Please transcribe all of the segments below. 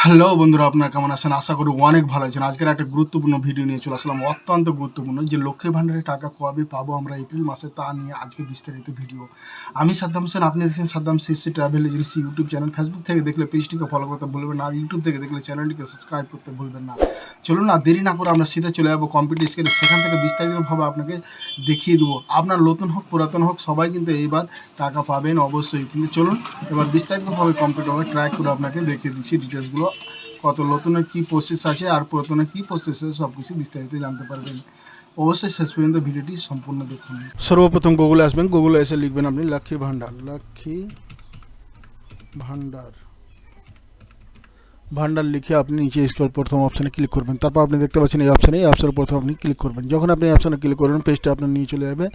Hello বন্ধুরা, আপনারা কেমন আছেন? আশা করি অনেক ভালো আছেন। আজকের একটা গুরুত্বপূর্ণ ভিডিও নিয়ে চলে আসলাম। অত্যন্ত গুরুত্বপূর্ণ যে লক্ষ্মী ভাণ্ডারের টাকা কবে পাবো আমরা এপ্রিল মাসে তা নিয়ে আজকে বিস্তারিত ভিডিও। আমি সাদ্দাম হোসেন, আপনি দেখছেন Saddam CC travel agency YouTube channel. Facebook থেকে দেখলে পেজটিকে ফলো করতে ভুলবেন না, আর ইউটিউব থেকে দেখলে চ্যানেলটিকে সাবস্ক্রাইব করতে ভুলবেন না। চলুন না, দেরি না করে আমরা সিধা চলে যাব কম্পিউটার স্কেলে সেখান থেকে বিস্তারিতভাবে আপনাকে দেখিয়ে দেবো। আপনার নতুন হোক, পুরাতন হোক, সবাই কিন্তু এইবার টাকা পাবেন অবশ্যই। কিন্তু চলুন, এবার বিস্তারিতভাবে কম্পিউটারে ট্র্যাক করে আপনাকে দেখিয়ে দিচ্ছি ডিটেলসগুলো কত নতুনের কী প্রসেস আছে আর পুরাতনের কী প্রসেস আছে সব কিছু বিস্তারিত জানতে পারবেন। অবশ্যই শেষ পর্যন্ত ভিডিওটি সম্পূর্ণ দেখুন। সর্বপ্রথম গুগলে আসবেন। গুগলে এসে লিখবেন আপনি লক্ষ্মী ভাণ্ডার লক্ষ্মী ভাণ্ডার ভান্ডার লিখে আপনি নিচে স্ক্রল প্রথম অপশানে ক্লিক করবেন। তারপর আপনি দেখতে পাচ্ছেন এই অপশানে এই অপশানে প্রথম আপনি ক্লিক করবেন। যখন আপনি এই অপশানে ক্লিক করবেন পেজটা আপনার নিয়ে চলে যাবে।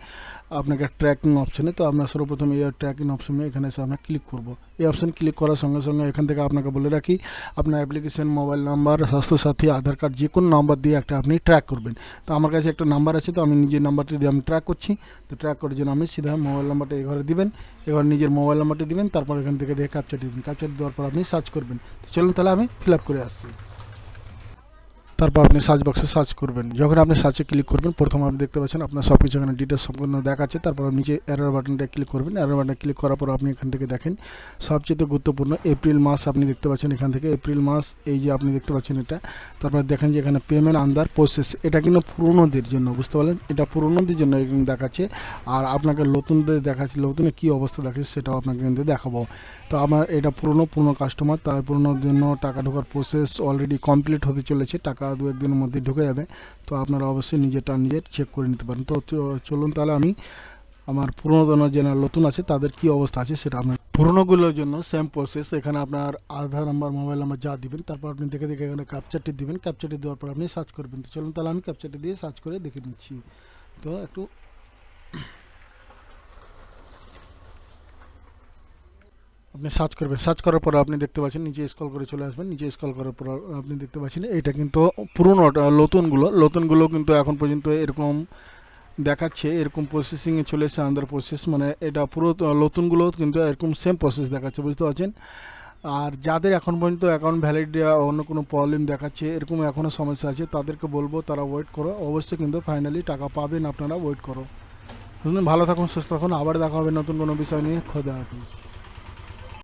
আপনাকে ট্র্যাকিং অপশানে তো আমরা সর্বপ্রথম এই ট্র্যাকিং অপশানে এখানে এসে আমরা ক্লিক করব। এই অপশান ক্লিক করার সঙ্গে সঙ্গে এখান থেকে আপনাকে বলে রাখি, আপনার application mobile number Swasthyasathi Aadhaar card যে কোনো নাম্বার দিয়ে একটা আপনি ট্র্যাক করবেন। তো আমার কাছে একটা নাম্বার আছে, তো আমি নিজের নাম্বারটি দিয়ে আমি ট্র্যাক করছি। তো ট্র্যাক করার জন্য আমি সিধা মোবাইল নাম্বারটা এঘরে দিবেন এবার নিজের মোবাইল নাম্বারটি দিবেন, তারপর এখান থেকে দেখে ক্যাপচার দিবেন। ক্যাপচার দেওয়ার পর আপনি সার্চ করবেন। তো চলুন তাহলে আমি ফিল আপ করে আসছি। তারপর আপনি সার্চ বক্সে সার্চ করবেন। যখন আপনি সার্চে ক্লিক করবেন, প্রথম আপনি দেখতে পাচ্ছেন আপনার সব কিছু এখানে ডিটেলস সম্পূর্ণ দেখাচ্ছে। তারপর নিচে এরর বাটনটা ক্লিক করবেন। এরর বাটনে ক্লিক করার পর আপনি এখান থেকে দেখেন, সবচেয়ে গুরুত্বপূর্ণ এপ্রিল মাস আপনি দেখতে পাচ্ছেন এখান থেকে। এপ্রিল মাস এই যে আপনি দেখতে পাচ্ছেন এটা। তারপর দেখেন যে এখানে পেমেন্ট আন্দার প্রসেস এটা কিন্তু পুরনোদের জন্য, বুঝতে পারলেন? এটা পুরনোদের জন্য এখানে দেখাচ্ছে। আর আপনাকে নতুনদের দেখাচ্ছে, নতুনের কী অবস্থা দেখাচ্ছে সেটাও আপনাকে কিন্তু দেখাবো। তো আমার এটা পুরনো পুরনো কাস্টমার তাই পুরনোর জন্য টাকা ঢোকার প্রসেস অলরেডি কমপ্লিট হতে চলেছে। টাকা দু একদিনের মধ্যে ঢুকে যাবে। তো আপনারা অবশ্যই নিজেরটা নিজের চেক করে নিতে পারেন। তো চলুন তাহলে আমি আমার পুরনো যারা নতুন আছে, তাদের কি অবস্থা আছে সেটা আপনার পুরনোগুলোর জন্য সেম প্রসেস এখানে আপনার আধার নাম্বার মোবাইল নাম্বার যা দিবেন, তারপর আপনি দেখে দেখে এখানে ক্যাপচারটি দিবেন। ক্যাপচারটি দেওয়ার পর আপনি সার্চ করবেন। তো চলুন তাহলে আমি ক্যাপচারটি দিয়ে সার্চ করে দেখে নিচ্ছি। তো একটু আপনি সার্চ করবেন। সার্চ করার পর আপনি দেখতে পাচ্ছেন, নিচে স্কল করে চলে আসবেন। নিচে স্কল করার পর আপনি দেখতে পাচ্ছেন, এইটা কিন্তু পুরনো নতুনগুলো। নতুনগুলো কিন্তু এখন পর্যন্ত এরকম দেখাচ্ছে, এরকম প্রসেসিংয়ে চলে এসেছে আন্ডার প্রসেস মানে এটা পুরো নতুনগুলো কিন্তু এরকম সেম প্রসেস দেখাচ্ছে, বুঝতে পারছেন? আর যাদের এখন পর্যন্ত অ্যাকাউন্ট ভ্যালিড অন্য কোনো প্রবলেম দেখাচ্ছে, এরকম এখনও সমস্যা আছে, তাদেরকে বলব, তারা ওয়েট করো। অবশ্যই কিন্তু ফাইনালি টাকা পাবেন, আপনারা ওয়েট করো। ভালো থাকুন, সুস্থ থাকুন। আবার দেখা হবে নতুন কোনো বিষয় নিয়ে। খোদা হাফিজ।